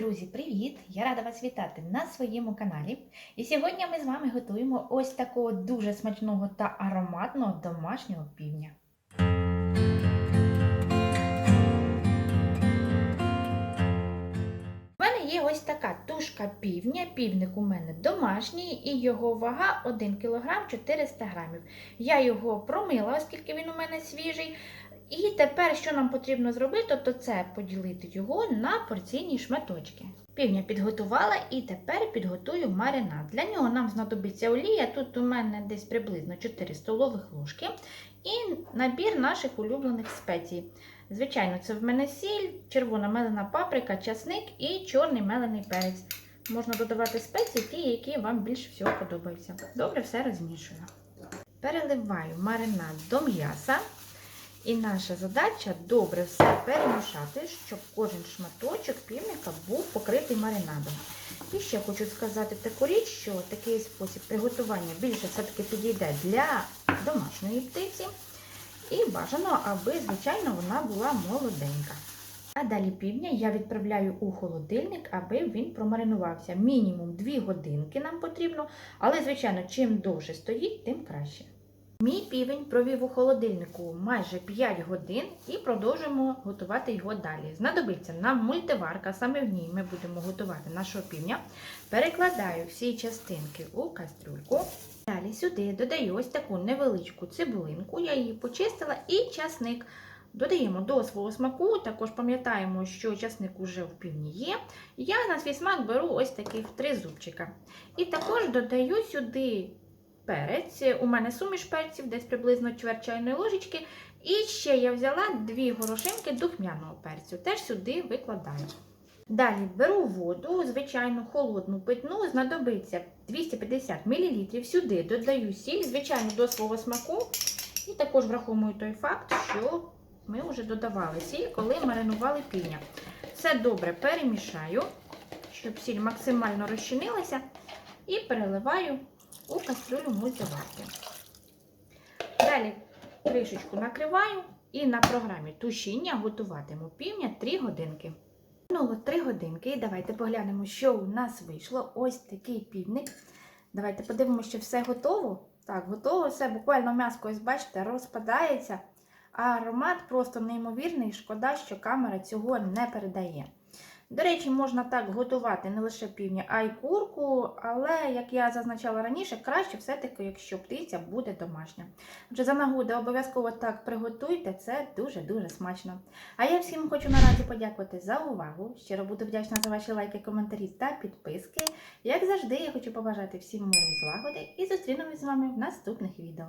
Друзі, привіт! Я рада вас вітати на своєму каналі. І сьогодні ми з вами готуємо ось такого дуже смачного та ароматного домашнього півня. Є ось така тушка півня. Півник у мене домашній і його вага 1 кг 400 г. Я його промила, оскільки він у мене свіжий. І тепер, що нам потрібно зробити, то це поділити його на порційні шматочки. Півня підготувала і тепер підготую маринад. Для нього нам знадобиться олія. Тут у мене десь приблизно 4 столових ложки і набір наших улюблених спецій. Звичайно, це в мене сіль, червона мелена паприка, часник і чорний мелений перець. Можна додавати спеції, ті, які вам більше всього подобаються. Добре, все розмішую. Переливаю маринад до м'яса. І наша задача добре все перемішати, щоб кожен шматочок півника був покритий маринадом. І ще хочу сказати таку річ, що такий спосіб приготування більше все-таки підійде для домашньої птиці. І бажано, аби, звичайно, вона була молоденька. А далі півня я відправляю у холодильник, аби він промаринувався. Мінімум 2 годинки нам потрібно, але, звичайно, чим довше стоїть, тим краще. Мій півень провів у холодильнику майже 5 годин і продовжуємо готувати його далі. Знадобиться нам мультиварка, саме в ній ми будемо готувати нашого півня. Перекладаю всі частинки у кастрюльку. Далі сюди додаю ось таку невеличку цибулинку, я її почистила, і часник. Додаємо до свого смаку, також пам'ятаємо, що часник уже в півні є. Я на свій смак беру ось таких три зубчика. І також додаю сюди перець. У мене суміш перців, десь приблизно чверть чайної ложечки. І ще я взяла дві горошинки духмяного перцю. Теж сюди викладаю. Далі беру воду, звичайно, холодну питну, знадобиться 250 мл. Сюди додаю сіль, звичайно, до свого смаку. І також враховую той факт, що ми вже додавали сіль, коли маринували півня. Все добре перемішаю, щоб сіль максимально розчинилася, і переливаю у кастрюлю мультиварки. Далі кришечку накриваю і на програмі тушіння готуватиму півня 3 годинки. Минуло 3 годинки, і давайте поглянемо, що у нас вийшло. Ось такий півник. Давайте подивимося, що все готово. Так, готово все. Буквально м'яско, ось бачите, розпадається. А аромат просто неймовірний. Шкода, що камера цього не передає. До речі, можна так готувати не лише півня, а й курку, але, як я зазначала раніше, краще все-таки, якщо птиця буде домашня. Отже, за нагоди обов'язково так приготуйте, це дуже-дуже смачно. А я всім хочу наразі подякувати за увагу. Щиро буду вдячна за ваші лайки, коментарі та підписки. Як завжди, я хочу побажати всім миру і злагоди і зустрінемось з вами в наступних відео.